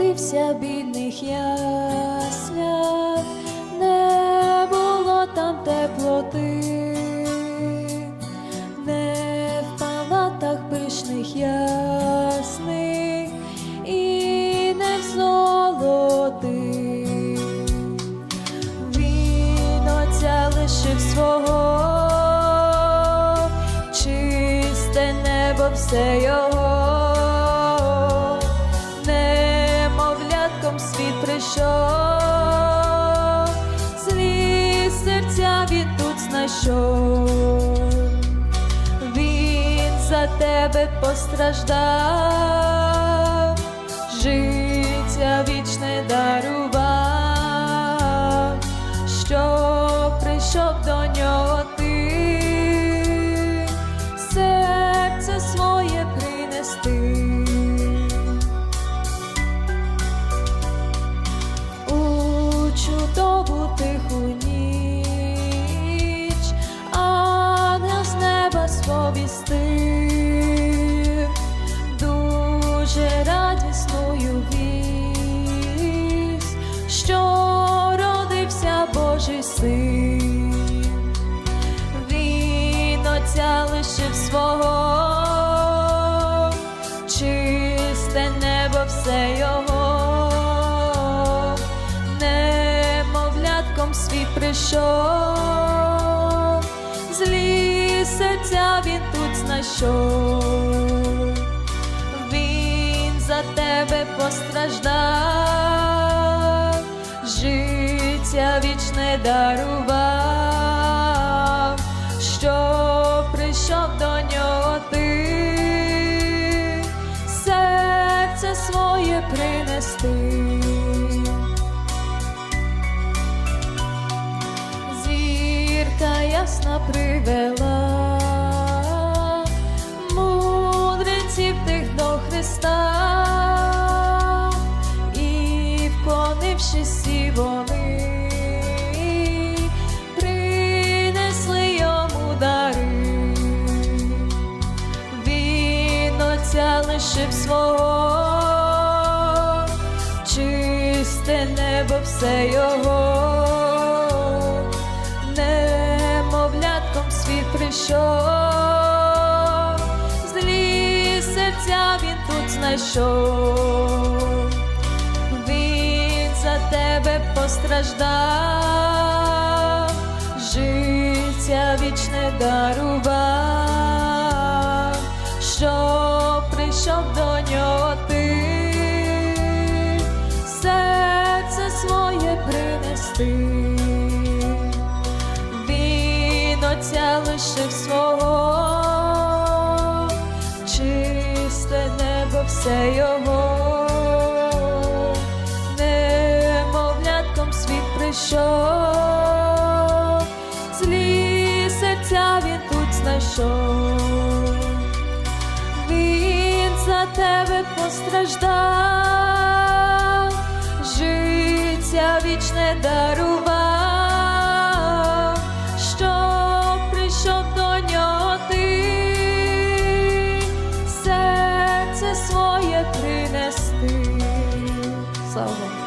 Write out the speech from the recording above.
родився в бідних яслях, не було там теплоти, не в палатах пишних ясних і не в золотих. Він отця лишив свого, чисте небо все його, прийшов, злі серця він тут знайшов, він за тебе постраждав, життя вічне дарував, свого, чисте небо все його, немовлятком світ прийшов, злі серця він тут знайшов, він за тебе постраждав, життя вічне дарував, вклонившись всі вони, принесли йому дари. Він отця лишив свого, чисте небо все його, немовлятком світ прийшов, злі серця він тут знайшов, тебе постраждав, життя вічне дарував, що прийшов до нього ти, серце своє принести. Він отця лишив свого, чисте небо все його, Що злі серця він тут знайшов, він за тебе постраждав, життя вічне дарував, що прийшов до нього ти, серце своє принести. Слава Богу.